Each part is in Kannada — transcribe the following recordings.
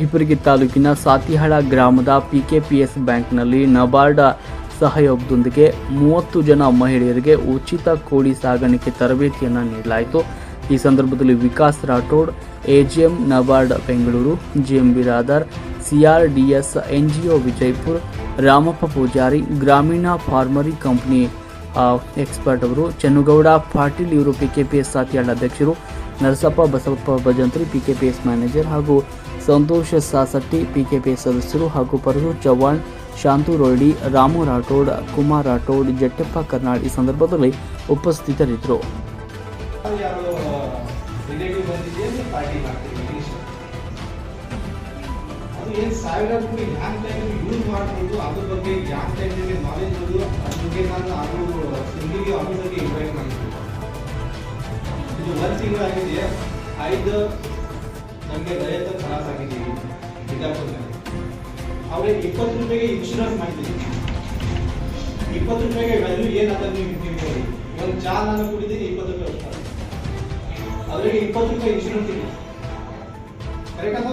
ಹಿಪ್ಪರಗಿ ತಾಲೂಕಿನ ಸಾತಿಹಾಳ ಗ್ರಾಮದ ಪಿಕೆಪಿಎಸ್ ಬ್ಯಾಂಕ್ನಲ್ಲಿ ನಬಾರ್ಡ್ ಸಹಯೋಗದೊಂದಿಗೆ ಮೂವತ್ತು ಜನ ಮಹಿಳೆಯರಿಗೆ ಉಚಿತ ಕೋಳಿ ಸಾಗಾಣಿಕೆ ತರಬೇತಿಯನ್ನು ನೀಡಲಾಯಿತು. ಈ ಸಂದರ್ಭದಲ್ಲಿ Vikas Rathod, AGM NABARD Bengaluru, GM Biradar, CRDS NGO Vijayapur, Ramappa Pujari, ಗ್ರಾಮೀಣ ಫಾರ್ಮರಿ ಕಂಪನಿ ಎಕ್ಸ್ಪರ್ಟ್ ಅವರು, ಚನ್ನುಗೌಡ ಪಾಟೀಲ್ ಇವರು ಪಿಕೆಪಿಎಸ್ ಸಾತಿಯಾಳ ಅಧ್ಯಕ್ಷರು. ನರಸಪ್ಪ ಬಸವಪ್ಪ ಭಜಂತ್ರಿ ಪಿಕೆಪಿಎಸ್ ಮ್ಯಾನೇಜರ್ ಹಾಗೂ ಸಂತೋಷ್ ಸಾಸಟ್ಟಿ ಪಿಕೆಪಿಎಸ್ ಸದಸ್ಯರು ಹಾಗೂ ಪರಶು ಚವ್ಹಾಣ್, ಶಾಂತು ರೋಯ್ಡಿ, ರಾಮು ರಾಠೋಡ್, ಕುಮಾರ್ ರಾಠೋಡ್, ಜಟ್ಟಪ್ಪ ಕರ್ನಾಡ್ ಈ ಸಂದರ್ಭದಲ್ಲಿ ಉಪಸ್ಥಿತರಿದ್ದರು. ಅದು ಏನು ಸಾವಿರ ಕೋಟಿ ಹ್ಯಾಂಗ್ ಟೈಮ್ ಯೂಸ್ ಮಾಡ್ಬೋದು ಅದ್ರ ಬಗ್ಗೆ ಯಾವ ಟೈಮ್ ನಿಮಗೆ ನಾಲೆಜ್ ಇರೋದು, ಅದ್ರ ಬಗ್ಗೆ ನಾನು ಅದು ಸಿಂಗಿಗೆ ಆಫೀಸರ್ಗೆ ಇನ್ವೈಟ್ ಇದು ಒಂದು ತಿಂಗಳಾಗಿದೆ ಐದು ನಮಗೆ ರೈತ ತ್ರಾಸ ಆಗಿದ್ದೀವಿ ಬಿಜಾಪುರದಲ್ಲಿ. ಅವ್ರಿಗೆ ಇಪ್ಪತ್ತು ರೂಪಾಯಿಗೆ ಇನ್ಶೂರೆನ್ಸ್ ಮಾಡಿದ್ದೀವಿ ಇಪ್ಪತ್ತು ರೂಪಾಯಿಗೆ ವ್ಯಾಲ್ಯೂ ಏನಂತ ನೀವು ನೀವು ನೋಡಿ ಒಂದು ಚಾ ನಾನು ಕುಡಿದೀನಿ ಇಪ್ಪತ್ತು ರೂಪಾಯಿ ಹೋಗ್ತಾರೆ ಅವರಿಗೆ ಇಪ್ಪತ್ತು ರೂಪಾಯಿ ಇನ್ಶೂರೆನ್ಸ್ ಇದೆ. ಕರೆಕ್ಟ್ ಅದ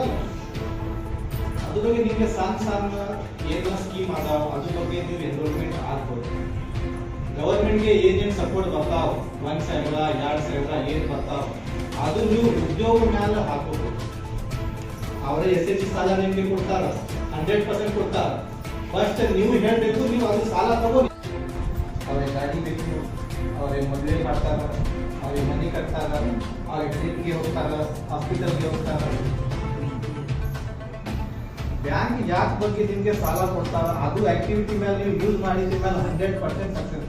ಅದ್ರ ಬಗ್ಗೆ ನಿಮಗೆ ಸಣ್ಣ ಸಣ್ಣ ಏನೋ ಸ್ಕೀಮ್ ಅದಾವ? ಅದ್ರ ಬಗ್ಗೆ ನೀವು ಎನ್ರೋಲ್ಮೆಂಟ್ ಆಗ್ಬೋದು. ಗವರ್ಮೆಂಟ್ಗೆ ಏನೇನು ಸಪೋರ್ಟ್ ಬರ್ತಾವ ಒಂದ್ ಸಾವಿರ ಎರಡ್ ಸಾವಿರ ಏನ್ ಬರ್ತಾವ, ಅದು ನೀವು ಉದ್ಯೋಗ ಮ್ಯಾಲ ಹಾಕೋದು ಅವರ ಎಸ್ ಎಚ್ ಸಾಲ ನಿಮ್ಗೆ ಕೊಡ್ತಾರ ಹಂಡ್ರೆಡ್ ಪರ್ಸೆಂಟ್ ಕೊಡ್ತಾರ. ಫಸ್ಟ್ ನೀವು ಹೇಳ್ಬೇಕು, ನೀವು ಅದು ಸಾಲ ತಗೋರಿ ಅವ್ರಿಗೆ ಗಾಡಿ ಬೇಕು ಅವ್ರಿಗೆ ಮದುವೆ ಮಾಡ್ತಾರ, ಅವ್ರಿಗೆ ಮನೆ ಕಟ್ತಾರ, ಅವ್ರಿಗೆ ಟ್ರಿಪ್ಗೆ ಹೋಗ್ತಾರ ಹಾಸ್ಪಿಟಲ್ಗೆ ಹೋಗ್ತಾರ. ಬ್ಯಾಂಕ್ ಯಾಕೆ ಬಗ್ಗೆ ನಿಮಗೆ ಸಾಲ ಕೊಡ್ತಾರ, ಅದು ಆಕ್ಟಿವಿಟಿ ಮೇಲೆ ನೀವು ಯೂಸ್ ಮಾಡಿದ ಮೇಲೆ ಹಂಡ್ರೆಡ್ ಪರ್ಸೆಂಟ್ ಸಕ್ಸಸ್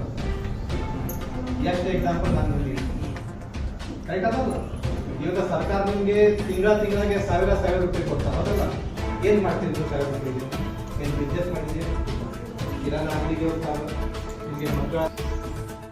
ಎಷ್ಟು ಎಕ್ಸಾಂಪಲ್ ನಾನು ಕರೆಕ್ಟ್ ಅದಲ್ಲ ಇವಾಗ ಸರ್ಕಾರ ನಿಮಗೆ ತಿಂಗಳ ತಿಂಗಳಿಗೆ ಸಾವಿರ ಸಾವಿರ ರೂಪಾಯಿ ಕೊಡ್ತಾರೆ. ಅದಲ್ಲ. ಏನ್ ಮಾಡ್ತಿದ್ರು ಸಾವಿರ ರೂಪಾಯಿಗೆ? ಏನ್ ಬಿಸ್ನೆಸ್ ಮಾಡಿದ್ದೀರಿ? ಕಿರಾಣ ಅಂಗಡಿಗೆ ಹೋಗ್ತಾರ ನಿಮಗೆ ಮಕ್ಕಳ